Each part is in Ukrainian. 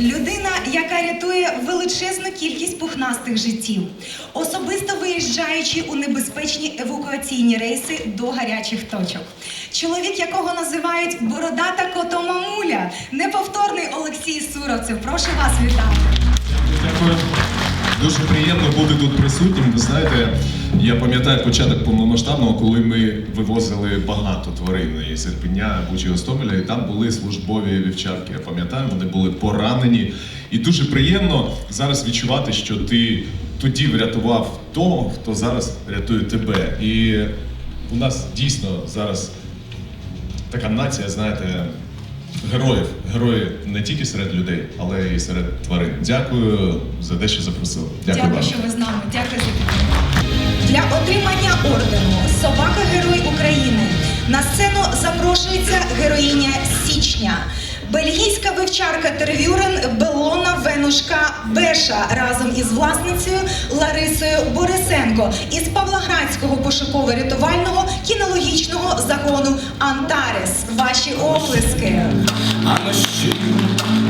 Людина, яка рятує величезну кількість пухнастих життів, особисто виїжджаючи у небезпечні евакуаційні рейси до гарячих точок. Чоловік, якого називають бородата котомамуля, неповторний Олексій Суровцев. Прошу вас вітати. Дякую. Дуже приємно бути тут присутнім. Ви знаєте, я пам'ятаю початок повномасштабного, коли ми вивозили багато тварин із Ірпеня, Бучі Гостомеля, і там були службові вівчарки. Я пам'ятаю, вони були поранені. І дуже приємно зараз відчувати, що ти тоді врятував того, хто зараз рятує тебе. І у нас дійсно зараз така нація, знаєте, героїв. Герої не тільки серед людей, але і серед тварин. Дякую за те, що запросили. Дякую, Дякую, вам. що ви з нами. Дякую за підтримку. Для отримання ордену Собака Герой України на сцену запрошується героїня Січня. Бельгійська вивчарка Тервюрен Белона Венушка Беша разом із власницею Ларисою Борисенко із Павлоградського пошуково-рятувального кінологічного загону Антарес. Ваші оплески. А ми ще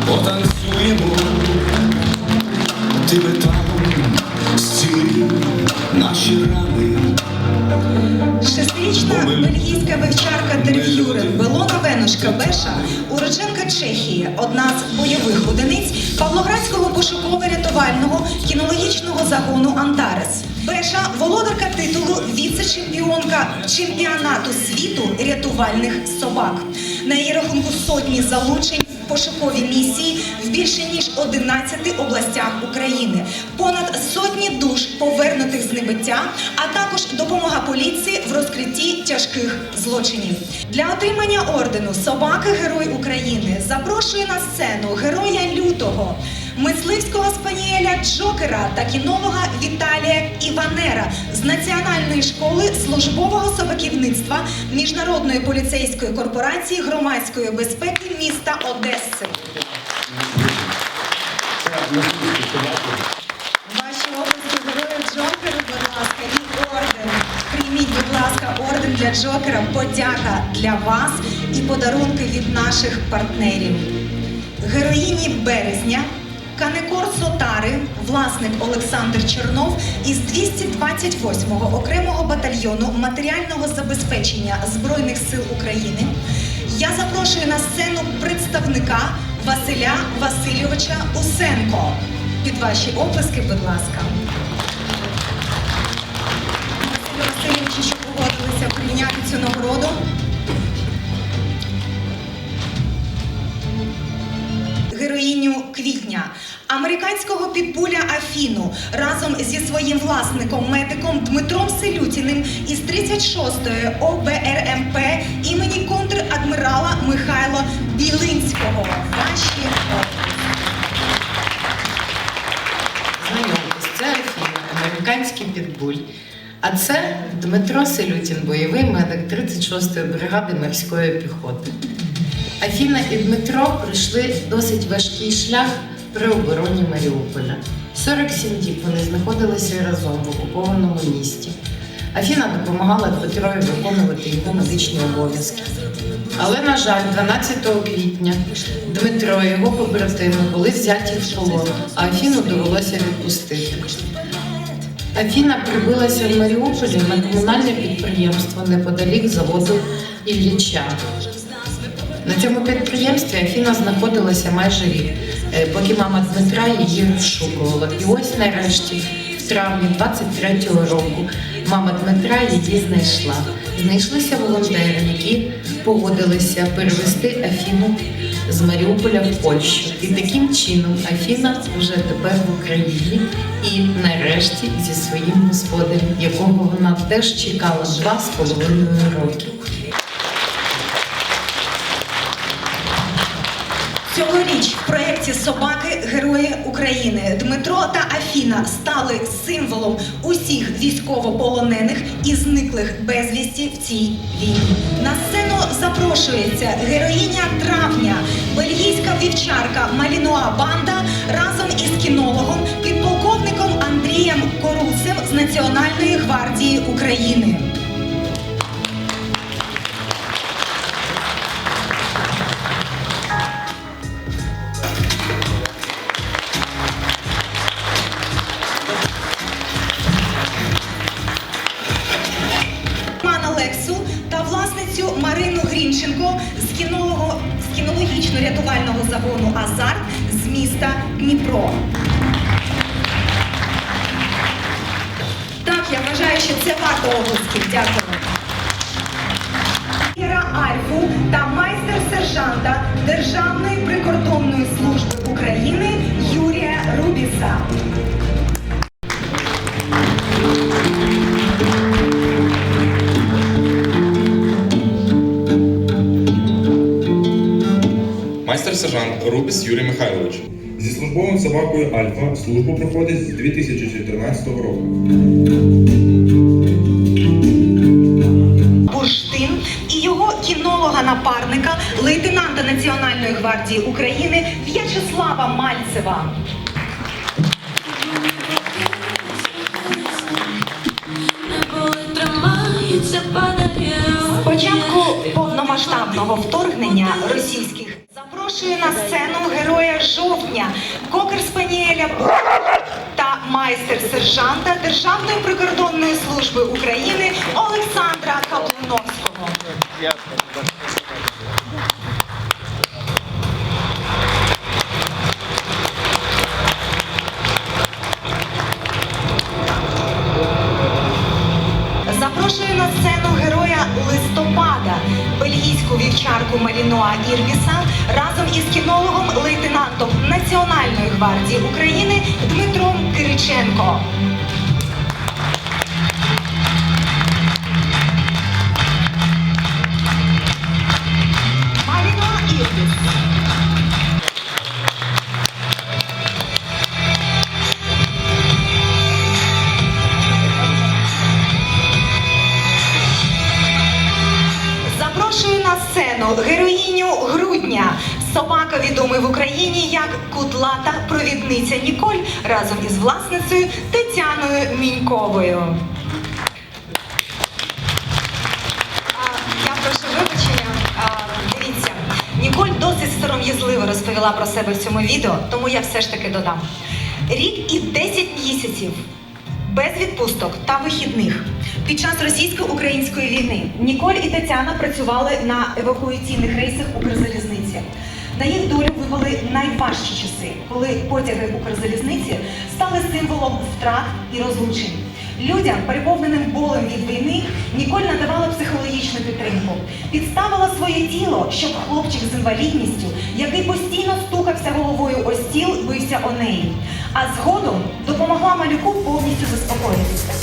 потанцюємо, ти металом Бельгійська вивчарка Терв'юрен Белона Венушка Беша, уродженка Чехії, одна з бойових одиниць Павлоградського пошуково-рятувального кінологічного загону Антарес. Беша володарка титулу віце-чемпіонка чемпіонату світу рятувальних собак. На її рахунку сотні залучень пошукові місії в більше ніж 11 областях України, понад сотні душ повернутих з небиття, а також допомога поліції в розкритті тяжких злочинів. Для отримання ордену Собака Герой України запрошує на сцену героя лютого. Мисливського спаніеля Джокера та кінолога Віталія Іванера з Національної школи службового собаківництва Міжнародної поліцейської корпорації громадської безпеки міста Одеси. Ваші області герою Джокеру, будь ласка, і орден. Прийміть, будь ласка, орден для Джокера. Подяка для вас і подарунки від наших партнерів. Героїні березня. Канекор Сотари, власник Олександр Чернов із 228-го окремого батальйону матеріального забезпечення Збройних сил України. Я запрошую на сцену представника Василя Васильовича Усенко. Під ваші оплески, будь ласка. Василю Васильовичу, що погодилися прийняти цю нагороду. Героїню квітня, американського підпуля Афіну разом зі своїм власником, медиком Дмитром Селютіним із 36-ї ОБРМП імені контрадмірала Михайла Білинського. Ваші Знайомтесь, це Афіна, американський підбуль. А це Дмитро Селютін, бойовий медик 36-ї бригади морської піхоти. Афіна і Дмитро пройшли досить важкий шлях при обороні Маріуполя. 47 діб вони знаходилися разом в окупованому місті. Афіна допомагала Дмитрові виконувати його медичні обов'язки. Але, на жаль, 12 квітня Дмитро і його побратими були взяті в полон, а Афіну довелося відпустити. Афіна прибилася в Маріуполі на комунальне підприємство неподалік заводу Ілліча. На цьому підприємстві Афіна знаходилася майже рік, е, поки мама Дмитра її розшукувала. І ось нарешті, в травні 23-го року, мама Дмитра її знайшла. Знайшлися волонтери, які погодилися перевести Афіну з Маріуполя в Польщу. І таким чином Афіна вже тепер в Україні і нарешті зі своїм господарем, якого вона теж чекала два з половиною роки. Цьогоріч в проєкті Собаки Герої України Дмитро та Афіна стали символом усіх військовополонених і зниклих безвісті в цій війні. На сцену запрошується героїня травня, бельгійська вівчарка Малінуа Банда разом із кінологом, підполковником Андрієм Коруцем з Національної гвардії України. Марину Грінченко з кіно з кінологічно-рятувального загону Азарт з міста Дніпро. Так, я вважаю, що це варто обласків. Дякую. Альфу та майстер-сержанта Державної прикордонної служби України Юрія Рубіса. Майстер-сержант Рубіс Юрій Михайлович. Зі службовим собакою Альфа службу проходить з 2014 року. Бурштин і його кінолога-напарника, лейтенанта Національної гвардії України В'ячеслава Мальцева. Небо тримається, падає. З початку повномасштабного вторгнення російських запрошую на сцену героя жовтня, кокер спаніеля та майстер-сержанта Державної прикордонної служби України Олександра Каплуновського. Запрошую на сцену героя листопада, бельгійську вівчарку Малінуа Ірбіса Національної гвардії України Дмитром Кириченко. Як кудлата провідниця Ніколь разом із власницею Тетяною Міньковою. Я прошу вибачення. Дивіться, Ніколь досить сором'язливо розповіла про себе в цьому відео, тому я все ж таки додам. Рік і 10 місяців без відпусток та вихідних. Під час російсько-української війни Ніколь і Тетяна працювали на евакуаційних рейсах Укрзалізниці. На їх долю випали найважчі часи, коли потяги Укрзалізниці стали символом втрат і розлучень. Людям, переповненим болем від війни, Ніколь надавала психологічну підтримку, підставила своє тіло, щоб хлопчик з інвалідністю, який постійно стукався головою о стіл, бився о неї. А згодом допомогла малюку повністю заспокоїтися.